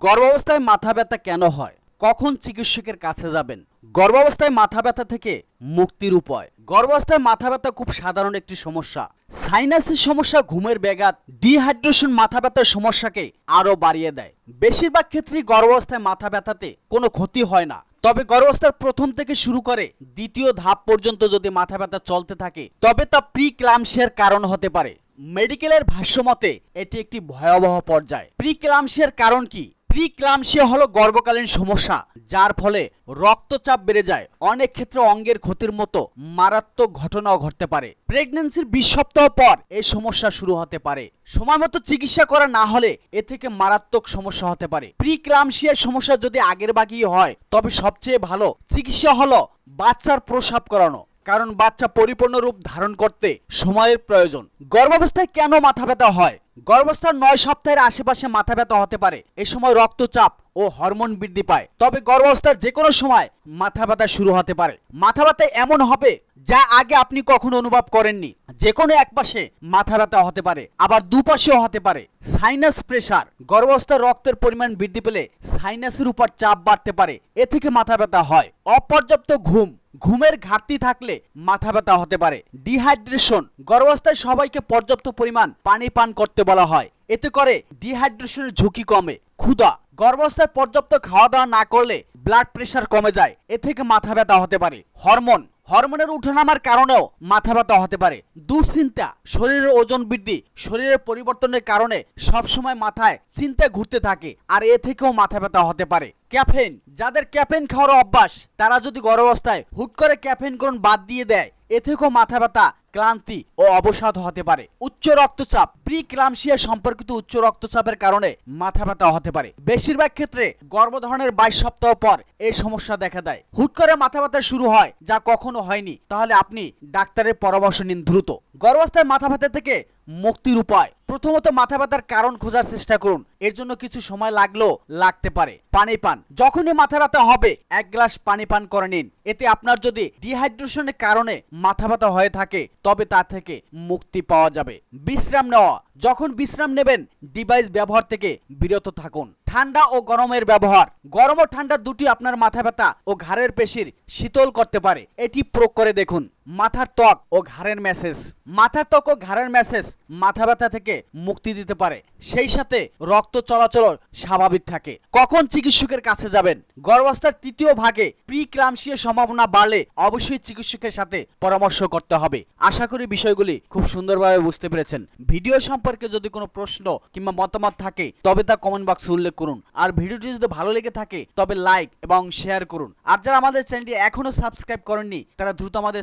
গর্ভাবস্থায় মাথা ব্যথা কেন হয়? কখন চিকিৎসকের কাছে যাবেন? গর্ভাবস্থায় মাথা ব্যথা থেকে মুক্তির উপায়। গর্ভাবস্থায় মাথা ব্যথা খুব সাধারণ একটি সমস্যা। সাইনাসের সমস্যা, ঘুমের ব্যাঘাত, ডিহাইড্রেশন মাথা ব্যথার সমস্যাকে আরও বাড়িয়ে দেয়। বেশিরভাগ ক্ষেত্রেই গর্ভাবস্থায় মাথা ব্যথাতে কোনো ক্ষতি হয় না। তবে গর্ভাবস্থার প্রথম থেকে শুরু করে দ্বিতীয় ধাপ পর্যন্ত যদি মাথা ব্যথা চলতে থাকে, তবে তা প্রি ক্লামসিয়ার কারণ হতে পারে। মেডিকেলের ভাষ্যমতে এটি একটি ভয়াবহ পর্যায়। প্রি ক্লামসিয়ার কারণ কি? প্রিক্লামসিয়া হলো গর্ভকালীন সমস্যা, যার ফলে রক্তচাপ বেড়ে যায়। অনেক ক্ষেত্রে অঙ্গের ক্ষতির মতো মারাত্মক ঘটনাও ঘটতে পারে। প্রেগন্যান্সির বিশ সপ্তাহ পর এই সমস্যা শুরু হতে পারে। সময় মতো চিকিৎসা করা না হলে এ থেকে মারাত্মক সমস্যা হতে পারে। প্রিক্লামসিয়ার সমস্যা যদি আগের বাকি হয়, তবে সবচেয়ে ভালো চিকিৎসা হলো বাচ্চার প্রসাব করানো। কারণ বাচ্চা পরিপূর্ণ রূপ ধারণ করতে সময়ের প্রয়োজন। গর্ভাবস্থায় কেন মাথা ব্যথা হয়? গর্ভাবস্থার নয় সপ্তাহের আশেপাশে মাথা ব্যথা হতে পারে। এ সময় রক্তচাপ ও হরমোন বৃদ্ধি পায়। তবে গর্ভাবস্থার যে কোনো সময় মাথা ব্যথা শুরু হতে পারে। মাথা ব্যথা এমন হবে যা আগে আপনি কখনো অনুভব করেননি। যে কোনো এক পাশে মাথা ব্যথা হতে পারে, আবার দুপাশেও হতে পারে। সাইনাস প্রেসার, গর্ভাবস্থার রক্তের পরিমাণ বৃদ্ধি পেলে সাইনাসের উপর চাপ বাড়তে পারে। এ থেকে মাথা ব্যথা হয়। অপর্যাপ্ত ঘুম ঘুমের ঘাটতি থাকলে মাথা ব্যথা হতে পারে। ডিহাইড্রেশন গর্ভাবস্থায় সবাইকে পর্যাপ্ত পরিমাণ পানি পান করতে বলা হয়। এতে করে ডিহাইড্রেশনের ঝুঁকি কমে। ক্ষুধা, গর্ভাবস্থায় পর্যাপ্ত খাওয়া দাওয়া না করলে ব্লাড প্রেশার কমে যায়। এ থেকে মাথা ব্যথা হতে পারে। হরমোন হরমোনের উঠানামার কারণেও মাথা ব্যথা হতে পারে। দুশ্চিন্তা, শরীরের ওজন বৃদ্ধি, শরীরের পরিবর্তনের কারণে সবসময় মাথায় চিন্তা ঘুরতে থাকে, আর এ থেকেও মাথা ব্যথা হতে পারে। ক্যাফেন যাদের ক্যাফেন খাওয়ার অভ্যাস, তারা যদি গর্ভাবস্থায় হুট করে ক্যাফেন গ্রহণ বাদ দিয়ে দেয়, এ থেকেও মাথা ব্যথা, ক্লান্তি ও অবসাদ হতে পারে। উচ্চ রক্তচাপ প্রি ক্লামসিয়া সম্পর্কিত উচ্চ রক্তচাপের কারণে মাথা ব্যথা হতে পারে। বেশিরভাগ ক্ষেত্রে গর্ভধারণের বাইশ সপ্তাহ পর এই সমস্যা দেখা দেয়। হুট করে মাথা ব্যথা শুরু হয়, যা কখনো হয়নি, তাহলে আপনি ডাক্তারের পরামর্শ নিন দ্রুত। গর্ভাবস্থায় মাথা ব্যথা থেকে মুক্তির উপায়। প্রথমত মাথা ব্যথার কারণ খোঁজার চেষ্টা করুন। এর জন্য কিছু সময় লাগলেও লাগতে পারে। পানি পান। যখনই মাথা ব্যথা হবে, এক গ্লাস পানি পান করে নিন। এতে আপনার যদি ডিহাইড্রেশনের কারণে মাথা ব্যথা হয়ে থাকে, তবে তা থেকে মুক্তি পাওয়া যাবে। বিশ্রাম নেওয়া। যখন বিশ্রাম নেবেন ডিভাইস ব্যবহার থেকে বিরত থাকুন। ঠান্ডা ও গরমের ব্যবহার। গরম ও ঠান্ডা দুটি আপনার মাথা ব্যথা ও ঘাড়ের পেশির শীতল করতে পারে। এটি প্রয়োগ করে দেখুন। মাথার ত্বক ও ঘাড়ের ম্যাসেজ মাথার ত্বক ও ঘাড়ের ম্যাসেজ মাথা ব্যথা থেকে মুক্তি দিতে পারে। সেই সাথে রক্ত চলাচল স্বাভাবিক থাকে। কখন চিকিৎসকের কাছে যাবেন? গর্ভাবস্থার তৃতীয় ভাগে প্রি ক্লামসিয়ার সম্ভাবনা বাড়লে অবশ্যই চিকিৎসকের সাথে পরামর্শ করতে হবে। আশা করি বিষয়গুলি খুব সুন্দরভাবে বুঝতে পেরেছেন। ভিডিও সম্পর্কে যদি কোনো প্রশ্ন কিংবা মতামত থাকে, তবে তা কমেন্ট বক্সে উল্লেখ করুন। আর ভিডিওটি যদি ভালো লেগে থাকে, তবে লাইক এবং শেয়ার করুন। আর যারা আমাদের চ্যানেলটি এখনও সাবস্ক্রাইব করেননি, তারা দ্রুত আমাদের